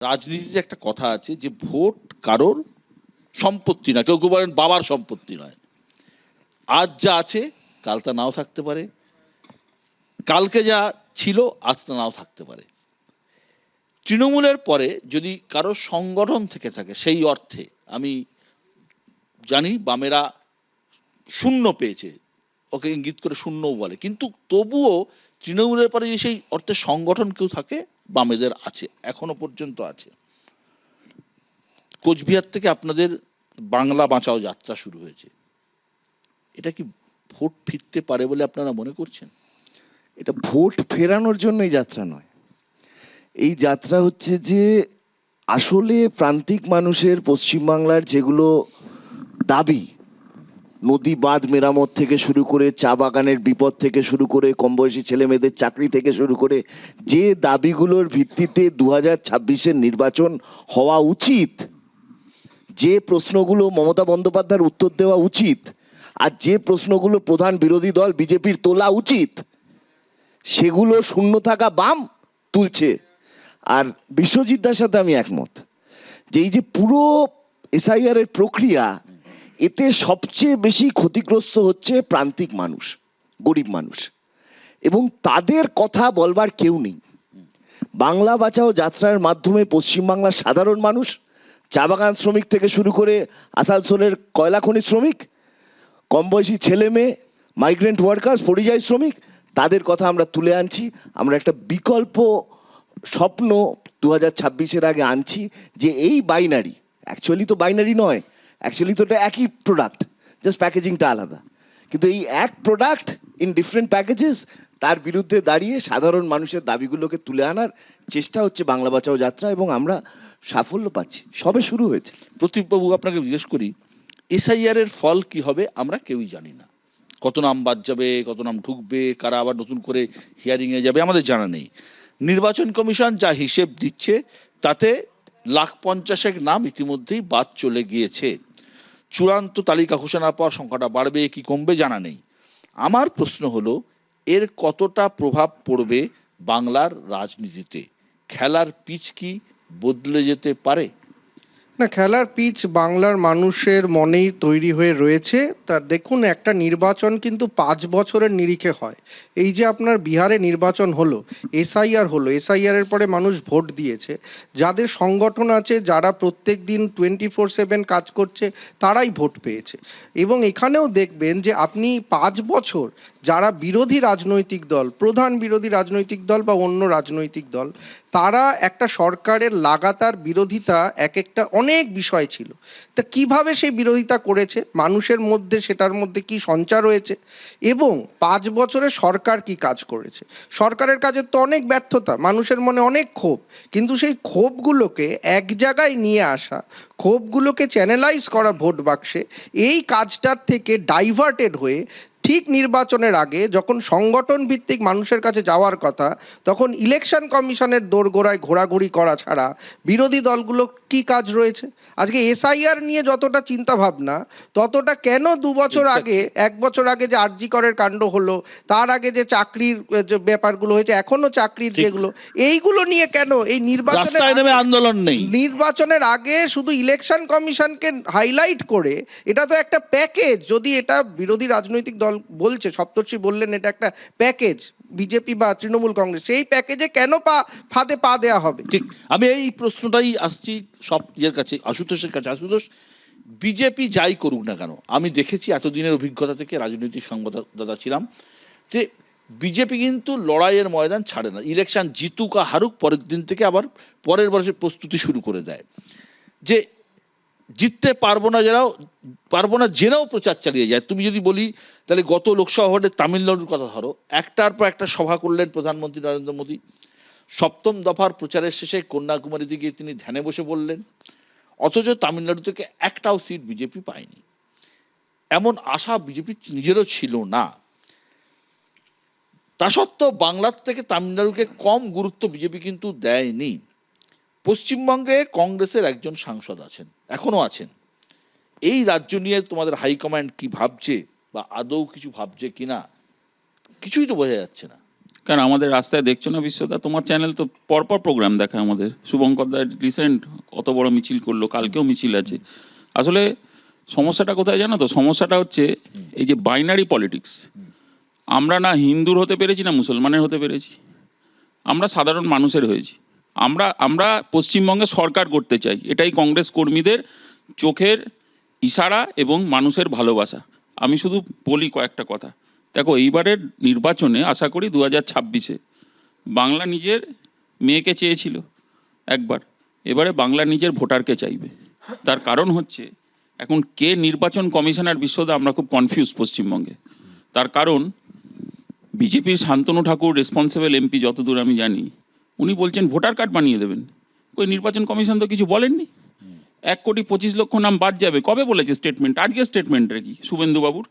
রাজনীতিতে একটা কথা আছে যে ভোট কারোর সম্পত্তি না কেউ কেউ বলেন বাবার সম্পত্তি নয়। আজ যা আছে, কাল তা নাও থাকতে পারে। কালকে যা ছিল, আজ তা নাও থাকতে পারে। তৃণমূলের পরে যদি কারও সংগঠন থেকে থাকে, সেই অর্থে আমি জানি বামেরা শূন্য পেয়েছে। ওকে ইঙ্গিত করে শূন্যও বলে। কিন্তু তবুও তৃণমূলের পরে যে সেই অর্থে সংগঠন কেউ থাকে বামেদের আছে, এখনও পর্যন্ত আছে। কোচবিহার থেকে আপনাদের বাংলা বাঁচাও যাত্রা শুরু হয়েছে। এটা কি ভোট ফিরতে পারে বলে আপনারা মনে করছেন? এটা ভোট ফেরানোর জন্য এই যাত্রা নয়। এই যাত্রা হচ্ছে যে আসলে প্রান্তিক মানুষের পশ্চিমবাংলার যেগুলো দাবি নদী বাঁধ মেরামত থেকে শুরু করে চা বাগানের বিপদ থেকে শুরু করে কম বয়সী ছেলে মেয়েদের চাকরি থেকে শুরু করে যে দাবিগুলোর ভিত্তিতে দু হাজার ছাব্বিশের নির্বাচন হওয়া উচিত, যে প্রশ্নগুলো মমতা বন্দ্যোপাধ্যায়ের উত্তর দেওয়া উচিত আর যে প্রশ্নগুলো প্রধান বিরোধী দল বিজেপির তোলা উচিত, সেগুলো শূন্য থাকা বাম তুলছে। আর বিশ্বজিৎ দার সাথে আমি একমত যে এই যে পুরো এসআইআর এর প্রক্রিয়া এতে সবচেয়ে বেশি ক্ষতিগ্রস্ত হচ্ছে প্রান্তিক মানুষ, গরিব মানুষ। এবং তাদের কথা বলবার কেউ নেই। বাংলা বাঁচাও যাত্রার মাধ্যমে পশ্চিমবাংলার সাধারণ মানুষ, চা বাগান শ্রমিক থেকে শুরু করে আসানসোলের কয়লা খনি শ্রমিক কম বয়সী ছেলে মেয়ে মাইগ্রেন্ট ওয়ার্কার্স পরিযায়ী শ্রমিক, তাদের কথা আমরা তুলে আনছি। আমরা একটা বিকল্প স্বপ্ন দু হাজার ছাব্বিশের আগে আনছি যে এই বাইনারি অ্যাকচুয়ালি তো বাইনারি নয় অ্যাকচুয়ালি তো এটা একই প্রোডাক্ট জাস্ট প্যাকেজিংটা আলাদা। কিন্তু এই এক প্রোডাক্ট ইন ডিফারেন্ট প্যাকেজেস তার বিরুদ্ধে দাঁড়িয়ে সাধারণ মানুষের দাবিগুলোকে তুলে আনার চেষ্টা হচ্ছে বাংলা বাঁচাও যাত্রা এবং আমরা সাফল্য পাচ্ছি। সবে শুরু হয়েছে। প্রতীকবাবু আপনাকে জিজ্ঞেস করি এসআইআর এর ফল কি হবে আমরা কেউই জানি না। কত নাম বাদ যাবে, কত নাম ঢুকবে, কারা আবার নতুন করে হিয়ারিং এ যাবে, আমাদের জানা নেই। নির্বাচন কমিশন যা হিসেব দিচ্ছে, তাতে লাখ পঞ্চাশেক নাম ইতিমধ্যেই বাদ চলে গিয়েছে। চূড়ান্ত তালিকা ঘোষণার পর সংখ্যাটা বাড়বে কি কমবে জানা নেই। আমার প্রশ্ন হলো, এর কতটা প্রভাব পড়বে বাংলার রাজনীতিতে? খেলার পিচ কি বদলে যেতে পারে? না, খেলার পিচ বাংলার মানুষের মনেই তৈরি হয়ে রয়েছে। তার দেখুন, একটা নির্বাচন কিন্তু পাঁচ বছরের নিরিখে হয়। এই যে আপনার বিহারে নির্বাচন হলো, এসআইআর হলো, এসআইআর এর পরে মানুষ ভোট দিয়েছে। যাদের সংগঠন আছে, যারা প্রত্যেক দিন টোয়েন্টি ফোর সেভেন কাজ করছে, তারাই ভোট পেয়েছে। এবং এখানেও দেখবেন যে আপনি পাঁচ বছর যারা বিরোধী রাজনৈতিক দল, প্রধান বিরোধী রাজনৈতিক দল বা অন্য রাজনৈতিক দল তারা একটা সরকারের লাগাতার বিরোধিতা এক একটা অনেক বিষয় ছিল। তা কীভাবে সেই বিরোধিতা করেছে? মানুষের মধ্যে সেটার মধ্যে কি সঞ্চার হয়েছে? এবং পাঁচ বছরে সরকার কি কাজ করেছে? সরকারের কাজের তো অনেক ব্যর্থতা, মানুষের মনে অনেক ক্ষোভ। কিন্তু সেই ক্ষোভগুলোকে এক জায়গায় নিয়ে আসা, ক্ষোভগুলোকে চ্যানেলাইজ করা ভোট বাক্সে, এই কাজটার থেকে ডাইভার্টেড হয়ে ঠিক নির্বাচনের আগে যখন সংগঠন ভিত্তিক মানুষের কাছে যাওয়ার কথা তখন ইলেকশন কমিশনের দোরগোড়ায় ঘোরাঘুরি করা ছাড়া বিরোধী দলগুলো কি কাজ রয়েছে? আজকে এসআইআর নিয়ে যতটা চিন্তা ভাবনা ততটা কেন দু বছর আগে এক বছর আগে যে আরজি করের কাণ্ড হলো তার আগে যে চাকরির যে ব্যাপারগুলো হয়েছে এখনও চাকরির যেগুলো এইগুলো নিয়ে কেন? এই নির্বাচনের আন্দোলন নেই। নির্বাচনের আগে শুধু ইলেকশন কমিশনকে হাইলাইট করে এটা তো একটা প্যাকেজ যদি এটা বিরোধী রাজনৈতিক দল বলছে, সপ্তর্ষি বললেন এটা একটা প্যাকেজ, বিজেপি বা তৃণমূল কংগ্রেস, সেই প্যাকেজে কেন পা, ফাঁদে পা দেওয়া হবে? ঠিক, আমি এই প্রশ্নটাই আসছি সব ইয়ের কাছে, আশুতোষের কাছে। আশুতোষ, বিজেপি যাই করুক না কেন, আমি দেখেছি এতদিনের অভিজ্ঞতা থেকে, রাজনৈতিক সংবাদদাতা ছিলাম, যে বিজেপি কিন্তু লড়াইয়ের ময়দান ছাড়ে না। ইলেকশন জিতুক আর হারুক, পরের দিন থেকে আবার পরের বছর প্রস্তুতি শুরু করে দেয়। যে জিততে পারব না যারাও, পারব না জেনেও প্রচার চালিয়ে যায়। তুমি যদি বলি, তাহলে গত লোকসভা ভোটে তামিলনাড়ুর কথা ধরো। একটার পর একটা সভা করলেন প্রধানমন্ত্রী নরেন্দ্র মোদী। সপ্তম দফার প্রচারের শেষে কন্যাকুমারীতে গিয়ে তিনি ধ্যানে বসে বললেন, অথচ তামিলনাড়ু থেকে একটাও সিট বিজেপি পায়নি। এমন আশা বিজেপি নিজেরও ছিল না। তা সত্ত্বেও বাংলার থেকে তামিলনাড়ুকে কম গুরুত্ব বিজেপি কিন্তু দেয়নি। পশ্চিমবঙ্গে কংগ্রেসের একজন সাংসদ আছেন, এখনও আছেন। এই রাজ্য নিয়ে তোমাদের হাইকমান্ড কি ভাবছে বা আদৌ কিছু ভাবছে কিনা, কিছুই তো বোঝা যাচ্ছে না। কারণ আমাদের রাস্তায় দেখছ না বিশ্বদা? তোমার চ্যানেল তো পরপর প্রোগ্রাম দেখায় আমাদের। শুভঙ্কর দা রিসেন্ট কত বড় মিছিল করল, কালকেও মিছিল আছে। আসলে সমস্যাটা কোথায় জানো তো? সমস্যাটা হচ্ছে এই যে বাইনারি পলিটিক্স আমরা না হিন্দুর হতে পেরেছি না মুসলমানের হতে পেরেছি। আমরা সাধারণ মানুষের হয়েছি। আমরা আমরা পশ্চিমবঙ্গে সরকার করতে চাই। এটাই কংগ্রেস কর্মীদের চোখের ইশারা এবং মানুষের ভালোবাসা। আমি শুধু বলি কয়েকটা কথা। দেখো, এইবারের নির্বাচনে আশা করি দু হাজার ছাব্বিশে বাংলা নিজের মেয়েকে চেয়েছিল একবার। এবারে বাংলা নিজের ভোটারকে চাইবে। তার কারণ হচ্ছে, এখন কে নির্বাচন কমিশনার বিশ্বদা আমরা খুব কনফিউজ পশ্চিমবঙ্গে। তার কারণ, বিজেপির শান্তনু ঠাকুর রেসপন্সিবল এমপি, যতদূর আমি জানি উনি বলছেন ভোটার কার্ড বানিয়ে দেবেন। ওই নির্বাচন কমিশন তো কিছু বলেননি? এক কোটি পঁচিশ লক্ষ নাম বাদ যাবে। কবে বলেছে স্টেটমেন্ট আজকে স্টেটমেন্টটা কি? শুভেন্দুবাবুর?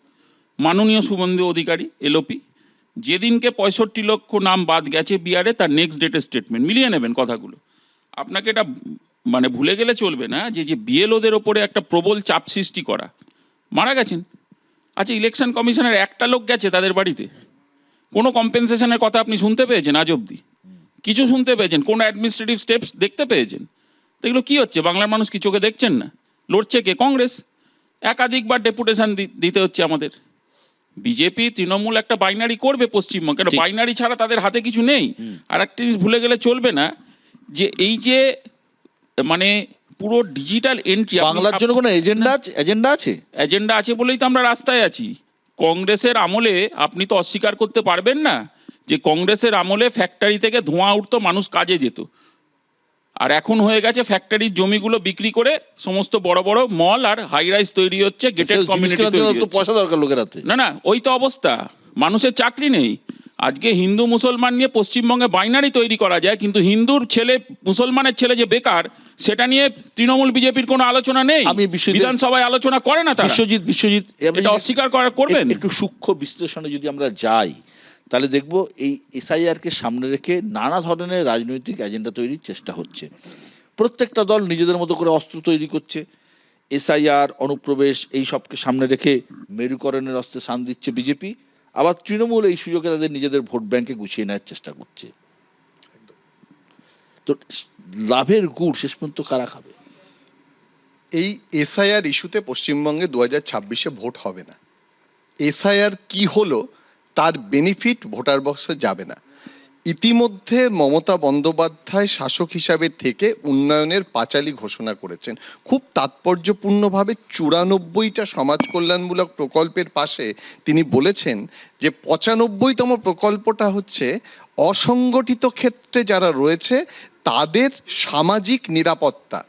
মাননীয় শুভেন্দু অধিকারী, এলওপি। যেদিনকে পঁয়ষট্টি লক্ষ নাম বাদ গেছে বিহারে, তার নেক্সট ডেটের স্টেটমেন্ট মিলিয়ে নেবেন কথাগুলো। আপনাকে এটা মানে ভুলে গেলে চলবে না, যে যে বিএলওদের ওপরে একটা প্রবল চাপ সৃষ্টি করা। মারা গেছেন? আচ্ছা ইলেকশন কমিশনের একটা লোক গেছে তাদের বাড়িতে। কোনো কম্পেনসেশনের কথা আপনি শুনতে পেয়েছেন আজ অবধি? কিছু শুনতে পেয়েছেন কোনো অ্যাডমিনিস্ট্রেটিভ স্টেপস দেখতে পেয়েছেন? তো এগুলো কি হচ্ছে? বাংলার মানুষ কি চোখে দেখছেন না? লড়ছে কে? কংগ্রেস? একাধিকবার ডেপুটেশন দিতে হচ্ছে আমাদের। বিজেপি তৃণমূল একটা বাইনারি করবে পশ্চিমবঙ্গ কেন? বাইনারি ছাড়া তাদের হাতে কিছু নেই। আর একটা জিনিস ভুলে গেলে চলবে না যে এই যে মানে পুরো ডিজিটাল এন্ট্রি বাংলার জন্য কোনো এজেন্ডা আছে? এজেন্ডা আছে? এজেন্ডা আছে বলেই তো আমরা রাস্তায় আছি। কংগ্রেসের আমলে আপনি তো অস্বীকার করতে পারবেন না। যে কংগ্রেসের আমলে ফ্যাক্টরি থেকে ধোঁয়া উঠতো মানুষ কাজে যেত। আর এখন হয়ে গেছে ফ্যাক্টরির জমিগুলো বিক্রি করে সমস্ত বড় বড় মল আর হাই রাইজ তৈরি হচ্ছে গেটেড কমিউনিটি তৈরি হচ্ছে। পয়সা দরকার লোকের হাতে। না না ওই তো অবস্থা। মানুষের চাকরি নেই। আজকে হিন্দু মুসলমান নিয়ে পশ্চিমবঙ্গে বাইনারি তৈরি করা যায় কিন্তু হিন্দুর ছেলে মুসলমানের ছেলে যে বেকার সেটা নিয়ে তৃণমূল বিজেপির কোনো আলোচনা নেই। আমি বিধানসভায় আলোচনা করে না তারা। বিশ্বজিৎ বিশ্বজিৎ এটা অস্বীকার করা করবেন? একটু সূক্ষ্ম বিশ্লেষণে যদি আমরা যাই তাহলে দেখব এই এসআইআর কে সামনে রেখে নানা ধরনের রাজনৈতিক এজেন্ডা তৈরির চেষ্টা হচ্ছে। প্রত্যেকটা দল নিজেদের মতো করে অস্ত্র তৈরি করছে। এসআইআর অনুপ্রবেশ, এই সবকে সামনে রেখে মেরুকরণের অস্ত্রে সান দিচ্ছে বিজেপি আবার তৃণমূল এই সুযোগে তাদের নিজেদের ভোট ব্যাংকে গুছিয়ে নেওয়ার চেষ্টা করছে। তো লাভের গুড় শেষ পর্যন্ত কারা খাবে? এই এসআইআর ইস্যুতে পশ্চিমবঙ্গে দু হাজার ছাব্বিশে ভোট হবে না। এসআইআর কি হলো তার বেনিফিট ভোটার বক্সে যাবে না। ইতিমধ্যে মমতা বন্দ্যোপাধ্যায় শাসক হিসাবে থেকে উন্নয়নের পাঁচালী ঘোষণা করেছেন। খুব তাৎপর্যপূর্ণভাবে চুরানব্বইটা সমাজ কল্যাণমূলক প্রকল্পের পাশে তিনি বলেছেন যে পঁচানব্বইতম প্রকল্পটা হচ্ছে অসংগঠিত ক্ষেত্রে যারা রয়েছে তাদের সামাজিক নিরাপত্তা।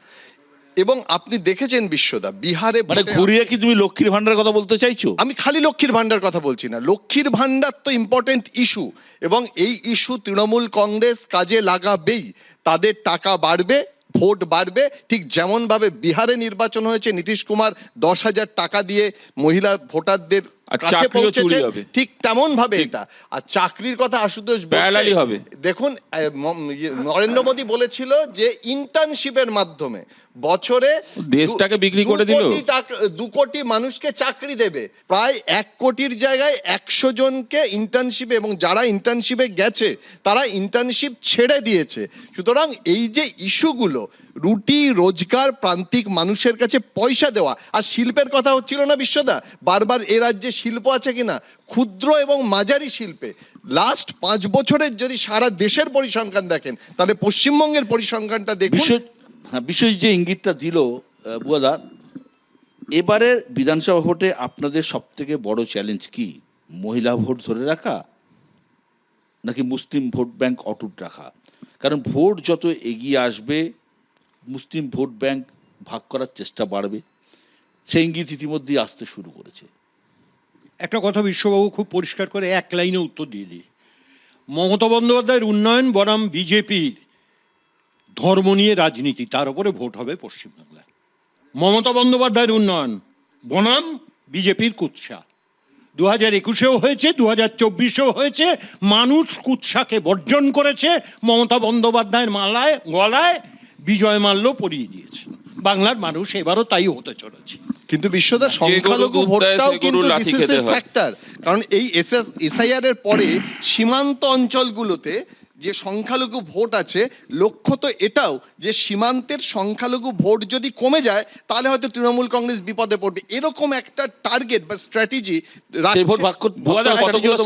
এবং আপনি দেখেছেন বিশ্বদা বিহারে মানে ঘুরিয়ে কি তুমি লক্ষ্মীর ভান্ডার কথা বলতে চাইছো? আমি খালি লক্ষ্মীর ভান্ডার কথা বলছি না। লক্ষ্মীর ভান্ডার তো ইম্পর্টেন্ট ইস্যু এবং এই ইস্যু তৃণমূল কংগ্রেস কাজে লাগাবেই। তাদের টাকা বাড়বে ভোট বাড়বে। ঠিক যেমনভাবে বিহারে নির্বাচন হয়েছে নীতিশ কুমার দশ হাজার টাকা দিয়ে মহিলা ভোটারদের কাছে পৌঁছেছে ঠিক তেমন ভাবে এটা। আর চাকরির কথা আশুতোষ প্যারালালি হবে। দেখুন ইয়ে, নরেন্দ্র মোদী বলেছিল যে ইন্টার্নশিপের মাধ্যমে বছরে দেশটাকে বিক্রি করে দিল। দু কোটি মানুষকে চাকরি দেবে। প্রায় এক কোটির জায়গায় একশো জনকে ইন্টার্নশিপে এবং যারা ইন্টার্নশিপে গেছে তারা ইন্টার্নশিপ ছেড়ে দিয়েছে। সুতরাং এই যে ইস্যুগুলো রুটি রোজগার প্রান্তিক মানুষের কাছে পয়সা দেওয়া আর শিল্পের কথা হচ্ছিল না বিশ্বদা বারবার এ রাজ্যে শিল্প আছে কিনা? ক্ষুদ্র এবং মাঝারি শিল্পে। লাস্ট পাঁচ বছরের যদি সারা দেশের পরিসংখ্যান দেখেন, তাহলে পশ্চিমবঙ্গের পরিসংখ্যানটা দেখুন। হ্যাঁ বিশ্ব যে ইঙ্গিতটা দিল বুয়াদা, এবারের বিধানসভা ভোটে আপনাদের সব থেকে বড় চ্যালেঞ্জ কি? মহিলা ভোট ধরে রাখা নাকি মুসলিম ভোট ব্যাংক অটুট রাখা? কারণ ভোট যত এগিয়ে আসবে, মুসলিম ভোট ব্যাংক ভাগ করার চেষ্টা বাড়বে। সেই ইঙ্গিত ইতিমধ্যেই আসতে শুরু করেছে। একটা কথা বিশ্ববাবু খুব পরিষ্কার করে এক লাইনে উত্তর দিয়ে দিই। মমতা বন্দ্যোপাধ্যায়ের উন্নয়ন বনাম বিজেপির ধর্ম নিয়ে রাজনীতি, তার উপরে ভোট হবে পশ্চিমবাংলায়। মমতা বন্দ্যোপাধ্যায়ের উন্নয়ন বনাম বিজেপির কুৎসা। দু হাজার একুশেও হয়েছে দু হাজার চব্বিশেও হয়েছে, মানুষ কুৎসাকে বর্জন করেছে, মমতা বন্দ্যোপাধ্যায়ের মালায়, গলায় বিজয় মাল্য পরিয়ে দিয়েছে। বাংলার মানুষ এবারও তাই হতে চলেছে। কিন্তু বিশ্বদা সংখ্যালঘু ভোটটাও কিন্তু ফ্যাক্টর কারণ এই এসআইআর এর পরে সীমান্ত অঞ্চলগুলোতে যে সংখ্যালঘু ভোট আছে লক্ষ্য তো এটাও যে সীমান্তের সংখ্যালঘু ভোট যদি কমে যায় তাহলে হয়তো তৃণমূল কংগ্রেস বিপদে পড়বে। এরকম একটা টার্গেট বা স্ট্র্যাটেজি।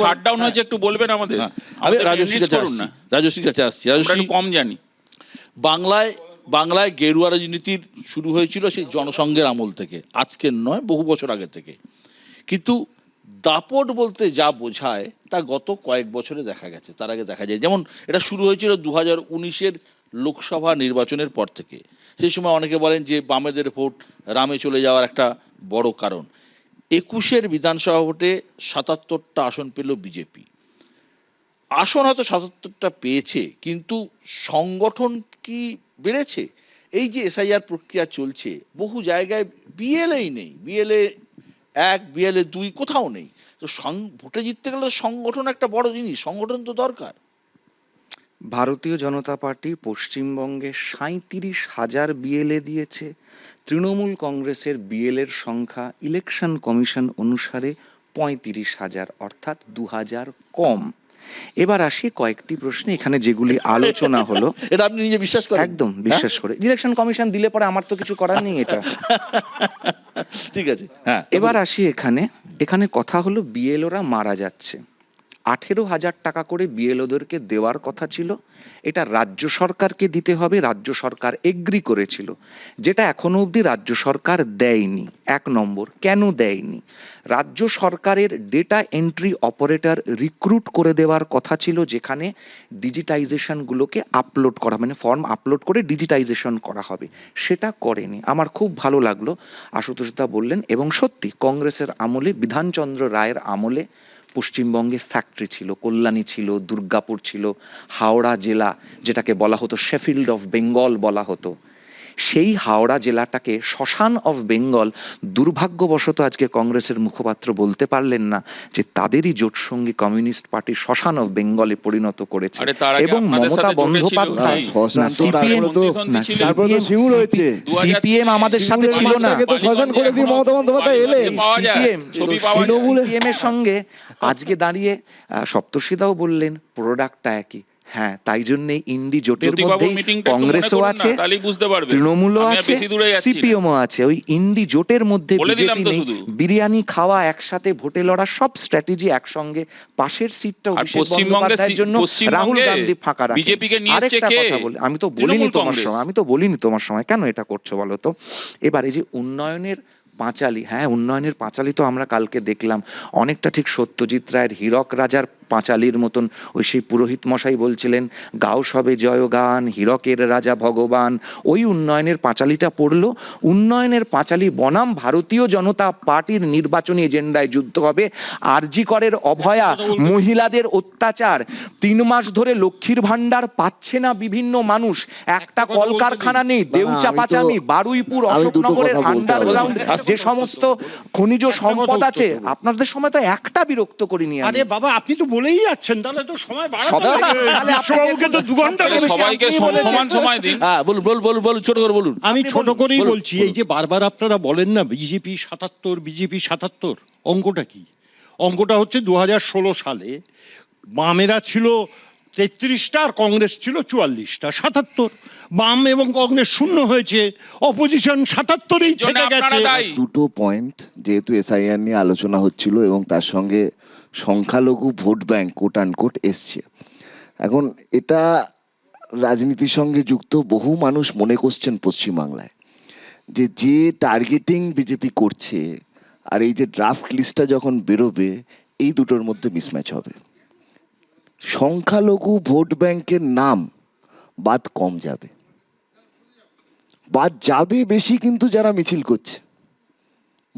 শাটডাউন হয়েছে একটু বলবেন আমাদের? হ্যাঁ, আমি আমাদের রাজস্বীর কাছে আসছি। না। রাজস্বীর কাছে আসছি। কম জানি। বাংলায় বাংলায় গেরুয়া রাজনীতির শুরু হয়েছিল সেই জনসংঘের আমল থেকে। আজকের নয়, বহু বছর আগে থেকে। কিন্তু দাপট বলতে যা বোঝায়, তা গত কয়েক বছরে দেখা গেছে। তার আগে দেখা যায়। যেমন এটা শুরু হয়েছিল দু হাজার উনিশের লোকসভা নির্বাচনের পর থেকে। সেই সময় অনেকে বলেন যে বামেদের ভোট রামে চলে যাওয়ার একটা বড় কারণ। একুশের বিধানসভা ভোটে সাতাত্তরটা আসন পেল বিজেপি। আসন হয়তো সাতাত্তরটা পেয়েছে, কিন্তু সংগঠন কি বেড়েছে। এই যে এসআইআর প্রক্রিয়া চলছে, বহু জায়গায় বিএলএই নেই। বিএলএ এক বিএলএ দুই কোথাও নেই। তো ভোটে জিততে গেলে সংগঠন একটা বড় জিনিস, সংগঠন তো দরকার। ভারতীয় জনতা পার্টি পশ্চিমবঙ্গে সাঁইত্রিশ হাজার বিএলএ দিয়েছে। তৃণমূল কংগ্রেসের বিএলএর সংখ্যা ইলেকশন কমিশন অনুসারে পঁয়ত্রিশ হাজার, অর্থাৎ দু হাজার কম। এবার আসি কয়েকটি প্রশ্নে এখানে যেগুলি আলোচনা হলো। এটা আপনি নিজে বিশ্বাস করেন? একদম বিশ্বাস করে। ইলেকশন কমিশন দিলে পরে আমার তো কিছু করার নেই এটা। হ্যাঁ? ঠিক আছে। হ্যাঁ এবার আসি এখানে। এখানে কথা হলো বিএলওরা মারা যাচ্ছে। আঠেরো হাজার টাকা করে বিএলওদেরকে দেওয়ার কথা ছিল। এটা রাজ্য সরকারকে দিতে হবে, রাজ্য সরকার এগ্রি করেছিল। যেটা এখনও অবধি রাজ্য সরকার দেয়নি। এক নম্বর, কেন দেয়নি? রাজ্য সরকারের ডেটা এন্ট্রি অপারেটর রিক্রুট করে দেওয়ার কথা ছিল, যেখানে ডিজিটাইজেশনগুলোকে আপলোড করা মানে ফর্ম আপলোড করে ডিজিটাইজেশন করা হবে। সেটা করেনি। আমার খুব ভালো লাগল। আশুতোষ দা বললেন, এবং সত্যি, কংগ্রেসের আমলে, বিধানচন্দ্র রায়ের আমলে পশ্চিমবঙ্গে ফ্যাক্টরি ছিল, কল্যাণী ছিল, দুর্গাপুর ছিল, হাওড়া জেলা, যেটাকে বলা হতো শেফিল্ড অফ বেঙ্গল বলা হতো। সেই হাওড়া জেলাটাকে শ্মশান অফ বেঙ্গল দুর্ভাগ্যবশত আজকে কংগ্রেসের মুখপাত্র বলতে পারলেন না যে তাদেরই জোটসঙ্গী কমিউনিস্ট পার্টি শ্মশান অফ বেঙ্গলে পরিণত করেছে। এবং মমতা বন্দ্যোপাধ্যায় সিপিএম আমাদের সাথে ছিল না। তৃণমূলে- এর সঙ্গে আজকে দাঁড়িয়ে আহ, সপ্তর্ষিদাও বললেন প্রোডাক্টটা একই। হ্যাঁ তাই জন্যই ইন্ডি জোটের মধ্যে কংগ্রেসও আছে তাহলেই বুঝতে পারবে। তৃণমূলও আছে। সিপিএমও আছে। ওই ইন্ডি জোটের মধ্যে বিজেপি নেই বিরিয়ানি খাওয়া একসাথে ভোটে লড়া সব স্ট্র্যাটেজি একসঙ্গে। পাশের সিটটা আর অভিষেক পশ্চিমবঙ্গে বন্দ্যোপাধ্যায়ের জন্য রাহুল গান্ধী ফাঁকা রাখে আরেকটা? কথা বলি আমি তো বলিনি তোমার। সময় আমি তো বলিনি তোমার সময়। কেন এটা করছ বলো তো? এবার এই যে উন্নয়নের পাঁচালি হ্যাঁ উন্নয়নের পাঁচালি তো আমরা কালকে দেখলাম। অনেকটা ঠিক সত্যজিৎ রায়ের হীরক রাজার পাঁচালির মতন। ওই সেই পুরোহিত মশাই বলছিলেন গাও সবে জয় গান হীরকের রাজা ভগবান। ওই উন্নয়নের পাঁচালিটা পড়ল। উন্নয়নের পাঁচালি বনাম ভারতীয় জনতা পার্টির নির্বাচনী এজেন্ডায় যুদ্ধ হবে। আরজি করের অভয়া মহিলাদের অত্যাচার। তিন মাস ধরে লক্ষ্মীর ভান্ডার পাচ্ছে না বিভিন্ন মানুষ। একটা কলকারখানা নেই। দেউচা পাচামি বারুইপুর অশোকনগরের আন্ডারগ্রাউন্ড যে সমস্ত খনিজ সম্পদ আছে। আপনাদের সময় তো একটা বিরক্ত করিনি আরে বাবা আপনি তো বলেই যাচ্ছেন তাহলে তো সময় বাড়াতে বিশ্ববাবুকে তো দু ঘণ্টা সবাইকে। সমান সময় দিন। হ্যাঁ বলুন বলুন বলুন বলুন ছোট করে বলুন। আমি ছোট করেই বলছি এই যে বারবার আপনারা বলেন না বিজেপি সাতাত্তর বিজেপি সাতাত্তর অঙ্কটা কি? অঙ্কটা হচ্ছে দু সালে বামেরা ছিল তেত্রিশটা আর কংগ্রেস ছিল চুয়াল্লিশটা সাতাত্তর। বাম এবং কংগ্রেস শূন্য হয়েছে অপোজিশন সাতাত্তরেই থেকে গেছে। দুটো পয়েন্ট যেহেতু এসআইআর নিয়ে আলোচনা হচ্ছিল এবং তার সঙ্গে সংখ্যালঘু ভোট ব্যাংক কোট কোট এসছে। এখন এটা রাজনীতির সঙ্গে যুক্ত বহু মানুষ মনে করছেন পশ্চিমবাংলায় যে যে টার্গেটিং বিজেপি করছে আর এই যে ড্রাফট লিস্টটা যখন বেরোবে, এই দুটোর মধ্যে মিসম্যাচ হবে। সংখ্যালঘু ভোট ব্যাংকের নাম বাদ কম যাবে। বাদ যাবে বেশি কিন্তু যারা মিছিল করছে,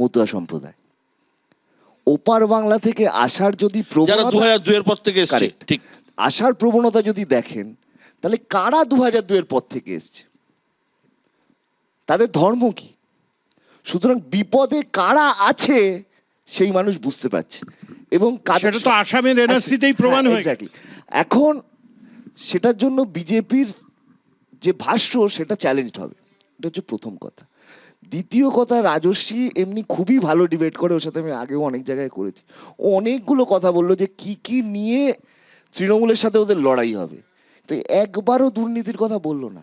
মতুয়া সম্প্রদায়। ওপার বাংলা থেকে আসার যদি যারা দু হাজার দুয়ের পর থেকে এসছে ঠিক। আসার প্রবণতা যদি দেখেন তাহলে কারা দু হাজার দুয়ের পর থেকে এসছে? তাদের ধর্ম কি? সুতরাং বিপদে কারা আছে সেই মানুষ বুঝতে পারছে। এবং সেটা তো আসামের এনআরসিতেই প্রমাণ হ্যাঁ, গেছে। এখন সেটার জন্য বিজেপির যে ভাষ্য সেটা চ্যালেঞ্জড হবে। এটা হচ্ছে প্রথম কথা। দ্বিতীয় কথা রাজস্বী এমনি খুবই ভালো ডিবেট করে ওর সাথে আমি আগেও অনেক জায়গায় করেছি ও অনেকগুলো কথা বলল যে কি কি নিয়ে তৃণমূলের সাথে ওদের লড়াই হবে তো একবারও দুর্নীতির কথা বলল না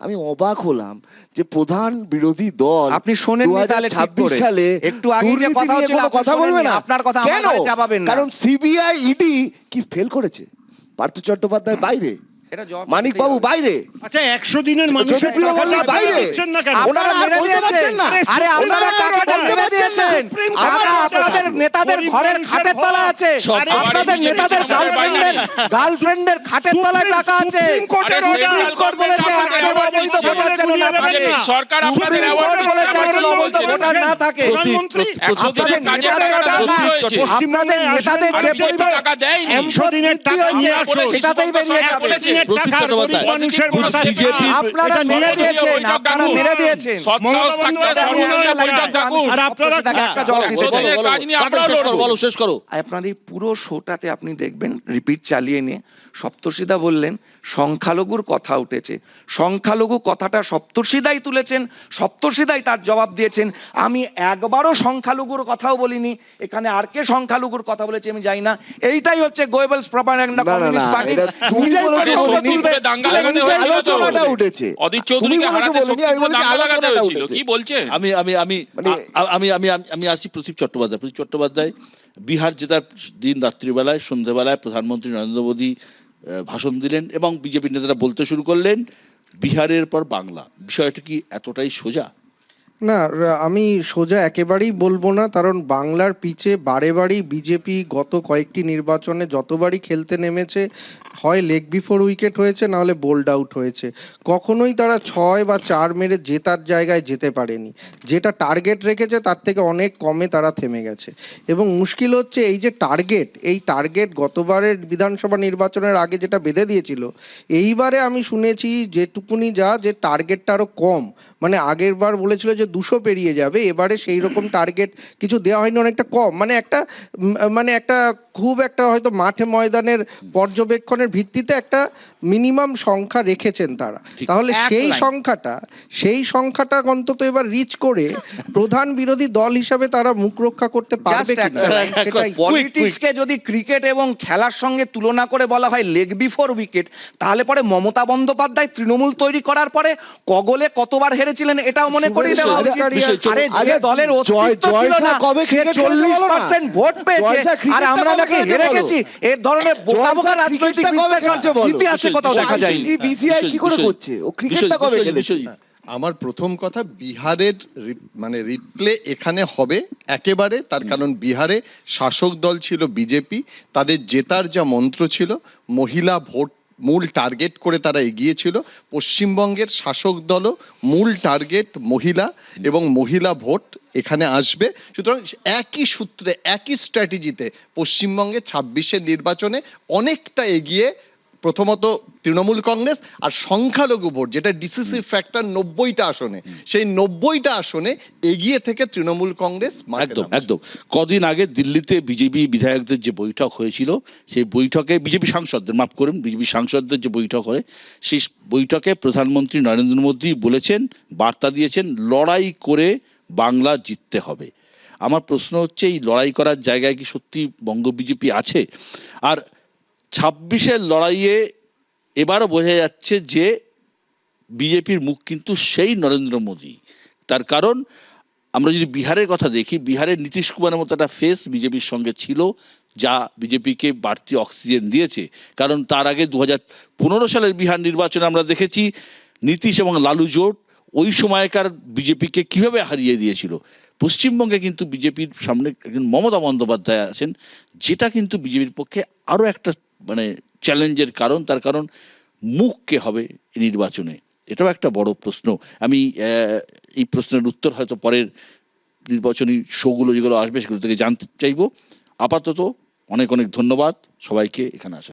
আমি অবাক হলাম যে প্রধান বিরোধী দল আপনি শোনেননি তাহলে ঠিক 2026 করে। সালে একটু আগে যে কথা হচ্ছিল কথা বলবে না আপনার কথা কেন? চাপাবেন না। কারণ সিবিআই ইডি কি ফেল করেছে পার্থ চট্টোপাধ্যায় বাইরে মানিক বাবু বাইরে। আচ্ছা একশো দিনের বাইরে। ওনারা আপনারা মেরে বলতে পারছেন দিয়েছেন আরে আপনারা টাকা বলতে দিয়েছেন টাকা আপনাদের নেতাদের ঘরের খাটের তলা আছে। সব আপনাদের নেতাদের গার্লফ্রেন্ডের খাটের তলায় টাকা আছে। সরকার আপনাদের বলেছে অবৈধ ভোটার না থাকে। আপনাদের নেতাদের টাকা আপনাদের নেতাদের যে পরিমাণ টাকা। একশো দিনের টাকা নিয়ে। সেটাতেই বেরিয়ে যাবে মানুষের। আপনারা মেরে দিয়েছেন। মেরে দিয়েছেন। মমতা বন্দ্যোপাধ্যায় একটা দিতে চাই। বলো, শেষ করো, এই পুরো শোটাতে আপনি দেখবেন রিপিট চালিয়ে নিয়ে সপ্তর্ষিদা বললেন সংখ্যালঘুর কথা উঠেছে। সংখ্যালঘু কথাটা সপ্তর্ষিদাই তুলেছেন সপ্তর্ষিদাই তার জবাব দিয়েছেন। আমি একবারও সংখ্যালঘুর কথাও বলিনি এখানে আর কে সংখ্যালঘুর কথা বলেছে আমি জানি না। এইটাই হচ্ছে গোয়েবলস প্রপাগান্ডা কমিউনিস্ট পার্টি। উঠেছে। অদিত চৌধুরীকে হারাতে হয়েছিল। কি বলছে? আমি আমি আমি মানে- আমি আমি আমি- আসি প্রদীপ চট্টোপাধ্যায়। প্রদীপ চট্টোপাধ্যায় বিহার জেতার দিন রাত্রিবেলায় সন্ধ্যেবেলায় প্রধানমন্ত্রী নরেন্দ্র মোদী ভাষণ দিলেন এবং বিজেপি নেতারা বলতে শুরু করলেন, বিহারের পর বাংলা। বিষয়টা কি এতটাই সোজা? না আমি সোজা একেবারেই বলব না, কারণ বাংলার পিচে বারে বারেই বিজেপি গত কয়েকটি নির্বাচনে যতবারই খেলতে নেমেছে, হয় লেগ বিফোর উইকেট হয়েছে, না হলে বোল্ড আউট হয়েছে। কখনোই তারা ছয় বা চার মেরে জেতার জায়গায় যেতে পারেনি। যেটা টার্গেট রেখেছে, তার থেকে অনেক কমে তারা থেমে গেছে। এবং মুশকিল হচ্ছে, এই যে টার্গেট, এই টার্গেট গতবারের বিধানসভা নির্বাচনের আগে যেটা বেঁধে দিয়েছিল, এইবারে আমি শুনেছি যেটুকুনি যা, যে টার্গেটটা আরও কম। মানে আগের বার বলেছিল যে দুশো পেরিয়ে যাবে এবারে সেই রকম টার্গেট কিছু দেওয়া হয়নি অনেকটা কম। মানে একটা মানে একটা খুব একটা হয়তো মাঠে ময়দানের পর্যবেক্ষণের ভিত্তিতে একটা মিনিমাম সংখ্যা রেখেছেন তারা। তাহলে সেই সংখ্যাটা সেই সংখ্যাটা অন্তত এবার রিচ করে প্রধান বিরোধী দল হিসাবে তারা মুখ রক্ষা করতে পারবে পলিটিক্সকে যদি ক্রিকেট এবং খেলার সঙ্গে তুলনা করে বলা হয় লেগ বিফোর উইকেট তাহলে পরে মমতা বন্দ্যোপাধ্যায় তৃণমূল তৈরি করার পরে কগলে কতবার হেরেছিলেন এটাও মনে করিয়ে দেওয়া আর- আরে দলের অস্তিত্ব ছিল না সে চল্লিশ পার্সেন্ট ভোট পেয়েছে। আর আমরা নাকি হেরে গেছি। এর ধরনের বোকা বোকা রাজনৈতিক বিশ্লেষণ ইতিহাসে কোথাও দেখা যায়নি। বিসিআই কি করে করছে? ও ক্রিকেটটা কবে খেলেছে? আমার প্রথম কথা বিহারের মানে রিপ্লে এখানে হবে একেবারে। তার কারণ বিহারে শাসক দল ছিল বিজেপি। তাদের জেতার যা মন্ত্র ছিল মহিলা ভোট মূল টার্গেট করে তারা এগিয়েছিল। পশ্চিমবঙ্গের শাসক দলও মূল টার্গেট মহিলা এবং মহিলা ভোট এখানে আসবে। সুতরাং একই সূত্রে, একই স্ট্র্যাটেজিতে পশ্চিমবঙ্গে ছাব্বিশের নির্বাচনে অনেকটা এগিয়ে প্রথমত তৃণমূল কংগ্রেস আর সংখ্যালঘু ভোট যেটা ডিসিসিভ ফ্যাক্টর নব্বইটা আসনে। সেই নব্বইটা আসনে এগিয়ে থেকে তৃণমূল কংগ্রেস একদম একদম। কদিন আগে দিল্লিতে বিজেপি বিধায়কদের যে বৈঠক হয়েছিল সেই বৈঠকে বিজেপি সাংসদদের মাফ করুন বিজেপি সাংসদদের যে বৈঠক হয় সেই বৈঠকে প্রধানমন্ত্রী নরেন্দ্র মোদী বলেছেন বার্তা দিয়েছেন লড়াই করে বাংলা জিততে হবে। আমার প্রশ্ন হচ্ছে এই লড়াই করার জায়গায় কি সত্যি বঙ্গ বিজেপি আছে? আর ছাব্বিশের লড়াইয়ে এবারও বোঝা যাচ্ছে যে বিজেপির মুখ কিন্তু সেই নরেন্দ্র মোদী। তার কারণ, আমরা যদি বিহারের কথা দেখি, বিহারের নীতিশ কুমারের মতো একটা ফেস বিজেপির সঙ্গে ছিল, যা বিজেপিকে বাড়তি অক্সিজেন দিয়েছে। কারণ তার আগে দু পনেরো সালের বিহার নির্বাচনে আমরা দেখেছি, নীতিশ এবং লালু জোট ওই সময়কার বিজেপিকে কীভাবে হারিয়ে দিয়েছিল। পশ্চিমবঙ্গে কিন্তু বিজেপির সামনে একজন মমতা বন্দ্যোপাধ্যায় আছেন, যেটা কিন্তু বিজেপির পক্ষে আরও একটা মানে চ্যালেঞ্জের কারণ, তার কারণ মুখ কে হবে নির্বাচনে? এটাও একটা বড় প্রশ্ন। আমি এই প্রশ্নের উত্তর হয়তো পরের নির্বাচনী শোগুলো যেগুলো আসবে সেগুলো থেকে জানতে চাইব। আপাতত অনেক অনেক ধন্যবাদ। সবাইকে এখানে আসা